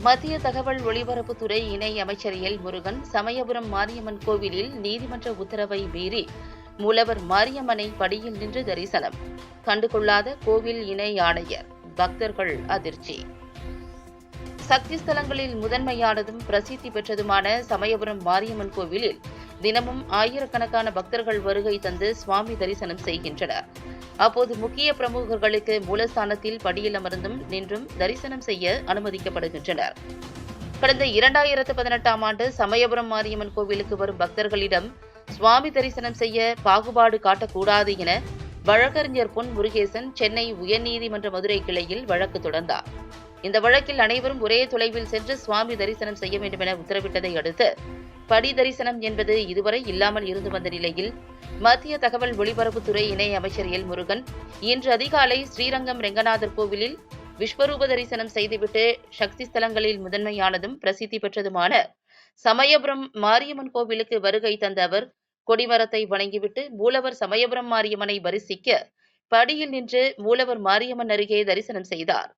மத்திய தகவல் ஒலிபரப்புத்துறை இணை அமைச்சர் எல் முருகன் சமயபுரம் மாரியம்மன் கோவிலில் நீதிமன்ற உத்தரவை மீறி மூலவர் மாரியம்மனை படியில் நின்று தரிசனம். கண்டுகொள்ளாத கோவில் இணை ஆணையர் பக்தர்கள் அதிர்ச்சி. சக்தி ஸ்தலங்களில் முதன்மையானதும் பிரசித்தி பெற்றதுமான சமயபுரம் மாரியம்மன் கோவிலில் தினமும் ஆயிரக்கணக்கான பக்தர்கள் வருகை தந்து சுவாமி தரிசனம் செய்கின்றனர். அப்போது முக்கிய பிரமுகர்களுக்கு மூலஸ்தானத்தில் படியில் அமர்ந்தும் நின்றும் தரிசனம் செய்ய அனுமதிக்கப்படுகின்றனர். கடந்த இரண்டாயிரத்து பதினெட்டாம் ஆண்டு சமயபுரம் மாரியம்மன் கோவிலுக்கு வரும் பக்தர்களிடம் சுவாமி தரிசனம் செய்ய பாகுபாடு காட்டக்கூடாது என வழக்கறிஞர் பொன் முருகேசன் சென்னை உயர்நீதிமன்ற மதுரை கிளையில் வழக்கு தொடர்ந்தார். இந்த வழக்கில் அனைவரும் ஒரே தொலைவில் சென்று சுவாமி தரிசனம் செய்ய வேண்டும் என உத்தரவிட்டதை அடுத்து படி தரிசனம் என்பது இதுவரை இல்லாமல் இருந்து வந்த நிலையில் மத்திய தகவல் ஒலிபரப்புத்துறை இணை அமைச்சர் எல். முருகன் இன்று அதிகாலை ஸ்ரீரங்கம் ரெங்கநாதர் கோவிலில் விஸ்வரூப தரிசனம் செய்துவிட்டு சக்தி ஸ்தலங்களில் முதன்மையானதும் பிரசித்தி பெற்றதுமான சமயபுரம் மாரியம்மன் கோவிலுக்கு வருகை தந்த அவர் கொடிமரத்தை வணங்கிவிட்டு மூலவர் சமயபுரம் மாரியம்மனை தரிசிக்க படியில் நின்று மூலவர் மாரியம்மன் அருகே தரிசனம் செய்தார்.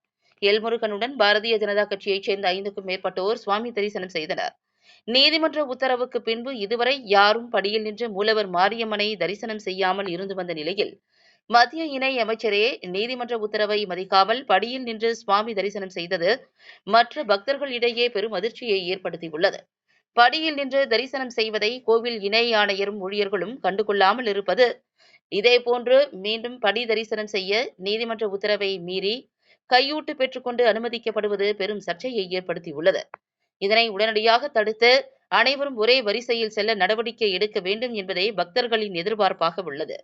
எல்முருகனுடன் பாரதிய ஜனதா கட்சியைச் சேர்ந்த ஐந்துக்கும் மேற்பட்டோர் சுவாமி தரிசனம் செய்தனர். நீதிமன்ற உத்தரவுக்கு பின்பு இதுவரை யாரும் படியில் நின்று மூலவர் மாரியம்மனை தரிசனம் செய்யாமல் இருந்து வந்த நிலையில் மத்திய இணை அமைச்சரே நீதிமன்ற உத்தரவை மதிக்காமல் படியில் நின்று சுவாமி தரிசனம் செய்தது மற்ற பக்தர்களிடையே பெரும் அதிர்ச்சியை ஏற்படுத்தியுள்ளது. படியில் நின்று தரிசனம் செய்வதை கோவில் இணை ஆணையரும் ஊழியர்களும் கண்டுகொள்ளாமல் இருப்பது இதேபோன்று மீண்டும் படி தரிசனம் செய்ய நீதிமன்ற உத்தரவை மீறி கையூட்டு பெற்றுக்கொண்டு அனுமதிக்கப்படுவது பெரும் சர்ச்சையை ஏற்படுத்தியுள்ளது. இதனை உடனடியாக தடுத்து அனைவரும் ஒரே வரிசையில் செல்ல நடவடிக்கை எடுக்க வேண்டும் என்பதே பக்தர்களின் எதிர்பார்ப்பாக உள்ளது.